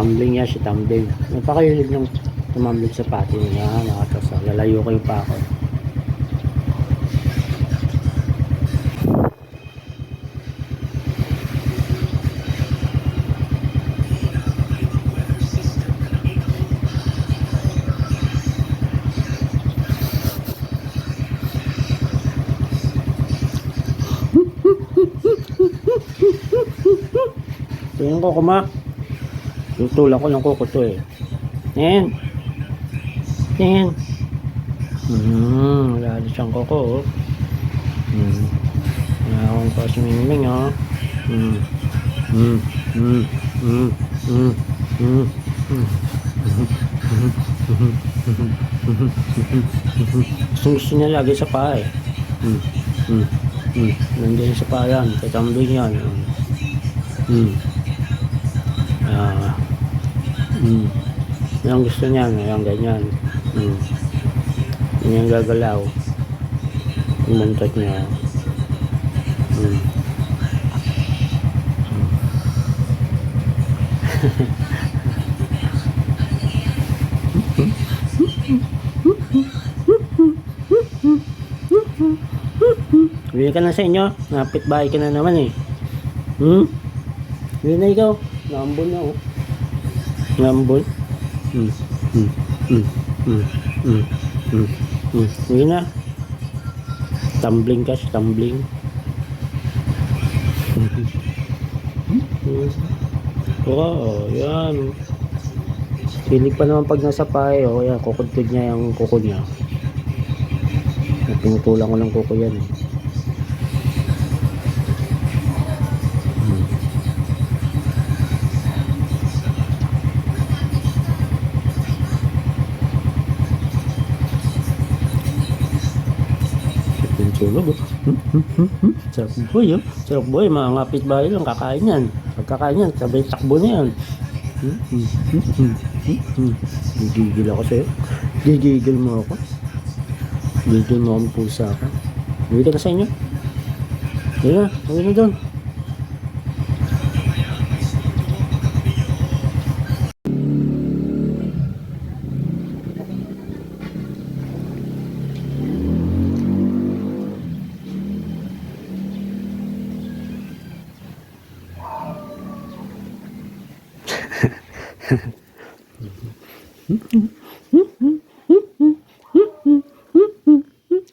Tumbling yan, si tumbling. Napakahilig ng tumambling sa pati niya. Nakatasa. Lalayo kayo pa ako. Tingnan ko kuma. Tutulak ko ng kuko to eh. Yan. Yan. Hmm, lalo siyang kuko oh. Hmm. Wala akong pa sumingming oh. Hmm. Hmm. Hmm. Hmm. Hmm. Hmm. Gusto gusto niya lagi sa paa eh. Hmm. Hmm. Hmm. Sa paa yan. Tatambling yan. Hmm. Ah. Yan ang gusto niya, yan ganyan. Yan yung gagalaw. Umuntot niya. Hmm. Bili ka na sa inyo. Napit bahay ka na naman eh. Hmm? Bili na ikaw. Nambol na oh. Nambol. Hmm. Hmm. Hmm. Hmm. Hmm. Hmm. Hmm. Bili na. Tumbling ka, tumbling. Hmm. Oo, yan. Hilig pa naman pag nasa pahay, oh, yan, kukudkod niya yung kuko niya. Pinutulan ko ng kuko yan eh. Tulog oh. Hmm, hmm, hmm, hmm. Sarap boy oh. Sarap boy, mga ngapit bahay lang kakain yan. Pagkakain yan, sabay takbo na yan. Hmm, hmm, hmm. Gigigil ako sa'yo. Gigigil mo ako. Gigigil mo akong pusa ka. Uwi ka sa inyo. Uwi na, uwi na doon.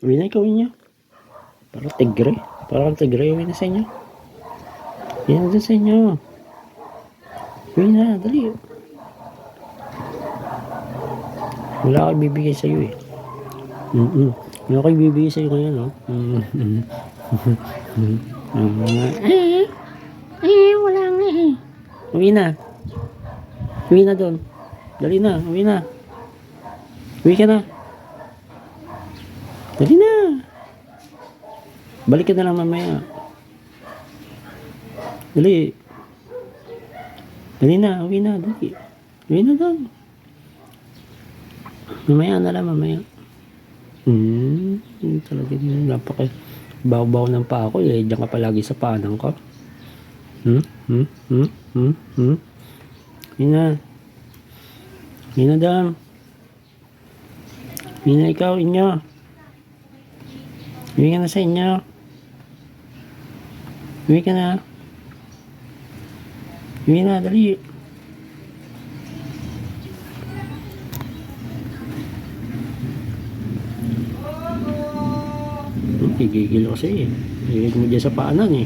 Uwi na ikaw, niya. Parang tigre. Parang tigre, uwi na sa inyo. Uwi na sa inyo. Uwi na, dali. Wala akong bibigay sa'yo eh. Mm-mm. Wala akong bibigay sa'yo ngayon, no? Mm-mm. Eh, eh, wala nga eh. Uwi na. Uwi na doon. Dali na, uwi na. Uwi ka na. Dali na. Balik ka na lang mamaya. Dali. Dali na, uwi na, dali. Uwi na doon. Mamaya na lang, mamaya. Hmm, talaga yun. Napaka baw-baw ng pa ako. Eh, diyan ka palagi sa panang ko. Hmm, hmm, hmm, hmm, hmm. Uwi na. Uwi na doon. Uwi na ikaw, inyo. Uwi ka na sa inyo. Uwi ka na. Uwi na, dali. Gigigil ko sa'yo eh. Gigigil mo dyan sa paanan eh.